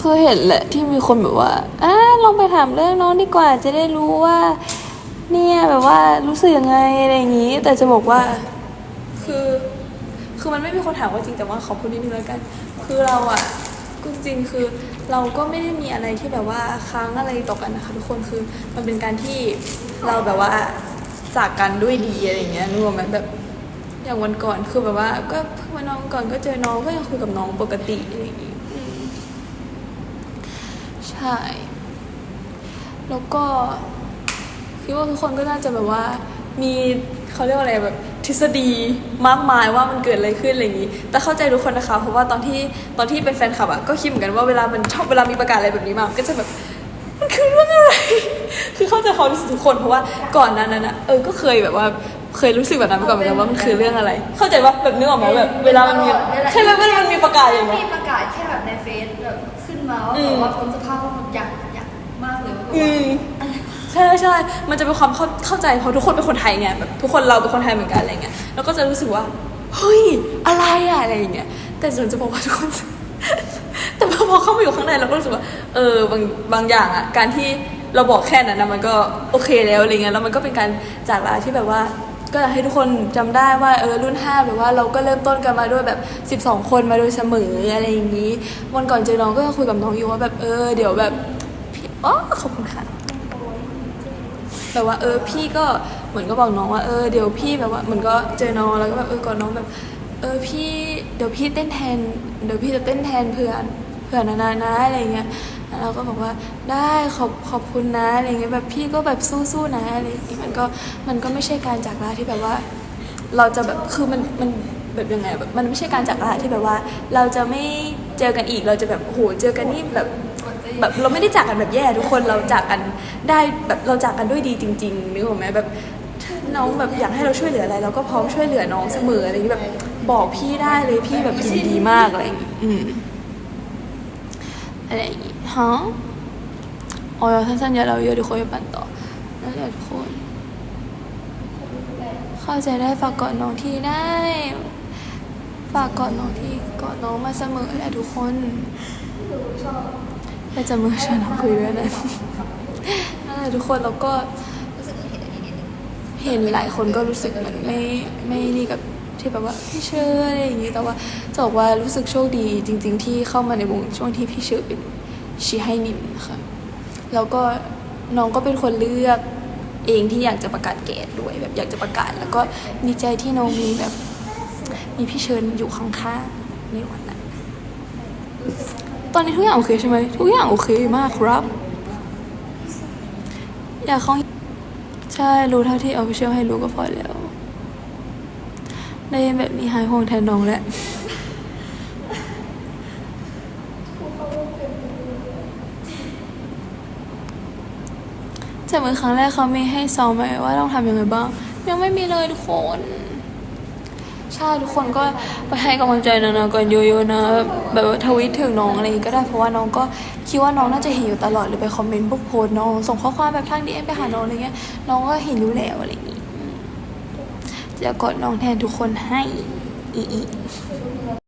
คือเห็นแหละที่มีคนแบบว่าอ่าลองไปถามเรื่องน้องดีกว่าจะได้รู้ว่า เนี่ยแบบว่ารู้สึกยังไงอะไรอย่างนี้ แต่จะบอกว่า คือคือมันไม่มีคนถามว่าจริงแต่ว่าขอพูดนิดนึงแล้วกัน คือเราอะก็จริงคือเราก็ไม่ได้มีอะไรที่แบบว่าค้างอะไรต่อกันนะคะทุกคนคือมันเป็นการที่เราแบบว่าจากกันด้วยดีอะไรอย่างเงี้ยนึกออกไหมแบบอย่างวันก่อนคือแบบว่าก็เพิ่งมาน้องก่อนก็เจอน้องก็ยังคุยกับน้องปกติอะไรอย่างงี้ ใช่ แล้วก็คิดว่าทุกคนก็น่าจะแบบว่ามีเขาเรียกว่าอะไรแบบทฤษฎีมากมายว่ามันเกิดอะไรขึ้นอะไรอย่างนี้ แต่เข้าใจทุกคนนะคะ เพราะว่าตอนที่ตอนที่เป็นแฟนคลับอะก็คิดเหมือนกันว่าเวลามันชอบเวลามีประกาศอะไรแบบนี้มามันก็จะแบบมันคือเรื่องอะไร คือเข้าใจความรู้สึกทุกคนเพราะว่าก่อนหนั้นนั้นอะเออก็เคยแบบว่าเคยรู้สึกแบบนั้นมาก่อนเหมือนกันว่ามันคือเรื่องอะไร เข้าใจว่าแบบนึกออกไหมแบบเวลามันมีใช่ไหมเวลามันมีประกาศอย่างมีเงี้ยประกาศแค่แบบในเฟซแบบขึ้น มาว่าแบบว่าพ้นสภาพว่ามันอยากอยากมากเลยว่าแบบอืว่ามใช่ใช่ มันจะเป็นความเข้าเข้าใจเพราะทุกคนเป็นคนไทยไงแบบทุกคนเราเป็นคนไทยเหมือนกันอะไรเงี้ยแล้วก็จะรู้สึกว่าเฮ้ยอะไรอะอะไรอย่างเงี้ยแต่ส่วนจะบอกว่าทุกคน แต่พอเข้ามาอยู่ข้างในเราก็รู้สึกว่าเออบางบางอย่างอะการที่เราบอกแค่นั้นนะมันก็โอเคแล้วอะไรเงี้ยแล้วมันก็เป็นการจากลาที่แบบว่า ก็อยากให้ทุกคนจำได้ว่าเออรุ่นห้าแบบว่าเราก็เริ่มต้นกันมาด้วยแบบ 12 คนมาโดยเสมออะไรอย่างนี้ วันก่อนเจอน้องก็คุยกับน้องอยู่ว่าแบบเออเดี๋ยวแบบอ๋อขอบคุณค่ะแบบว่าเออพี่ก็เหมือนก็บอกน้องว่าเออเดี๋ยวพี่แบบว่าเหมือนก็เจอน้องแล้วก็แบบเออก่อนน้องแบบ เออพี่เดี๋ยวพี่เต้นแทน เดี๋ยวพี่จะเต้นแทนเพื่อน พื่อนนานานะอะไรเงี้ยแล้วเราก็บอกว่าได้ขอบขอบคุณนะอะไรเงี้ยแบบพี่ก็แบบสู้ๆนะอะไรอย่างงี้มันก็มันก็ไม่ใช่การจากลาที่แบบว่า เราจะแบบคือมันมันแบบยังไงแบบมันไม่ใช่การจากลาที่แบบว่า เราจะไม่เจอกันอีกเราจะแบบโหเจอกันนี่แบบแบบเราไม่ได้จากกันแบบแย่ทุกคนเราจากกันได้แบบเราจากกันด้วยดีจริงๆนึกออกไหมแบบน้องแบบอยากให้เราช่วยเหลืออะไร เราก็พร้อมช่วยเหลือน้องเสมออะไรอย่างนี้แบบบอกพี่ได้เลยพี่แบบยินดีมากอะไรอย่างนี้ อะไรอย่างนี้ฮะอ๋อสั้นๆอย่าเราเยอะดีคนไปปั่นต่อนั่นแหละทุกคน เข้าใจได้ฝากกอดน้องที่ได้ ฝากกอดน้องที่กอดน้องมาเสมอแหละทุกคนแต่จะมือชวนน้องคุยด้วยนะนั่นแหละทุกคนแล้วก็รู้สึกเห็นอันนี้นิดนึงเห็นหลายคนก็รู้สึกเหมือนไม่ไม่นี่กับ ที่แบบว่าพี่เชอร์อะไรอย่างนี้แต่ว่าจะบอกว่ารู้สึกโชคดีจริง ๆ ที่เข้ามาในวงช่วงที่พี่เชอร์เป็นชีให้นิมค่ะแล้วก็น้องก็เป็นคนเลือกเองที่อยากจะประกาศเกตด้วยแบบอยากจะประกาศ แล้วก็ดีใจที่น้องมีแบบมีพี่เชิญอยู่ข้างๆในวันนั้น ตอนนี้ทุกอย่างโอเคใช่ไหมทุกอย่างโอเคมากครับ อยากเขาใช่รู้เท่าที่ออฟฟิเชียลให้รู้ก็พอแล้ว ได้ยินแบบนี้หายห่วงแทนน้องแล้วจากเมื่อครั้งแรกเขามีให้ซ้อมไหมว่าต้องทำยังไงบ้าง ยังไม่มีเลยทุกคน ใช่ทุกคนก็ไปให้กำลังใจน้องๆกันเยอะๆนะ แบบว่าทวิตถึงน้องอะไรก็ได้เพราะว่าน้องก็คิดว่าน้องน่าจะเห็นอยู่ตลอดหรือไปคอมเมนต์พวกโพสน้องส่งข้อความแบบทางดีเอ็มไปหาน้องอะไรเงี้ยน้องก็เห็นอยู่แล้วอะไรอย่างงี้อืม จะกดน้องแทนทุกคนให้อีอี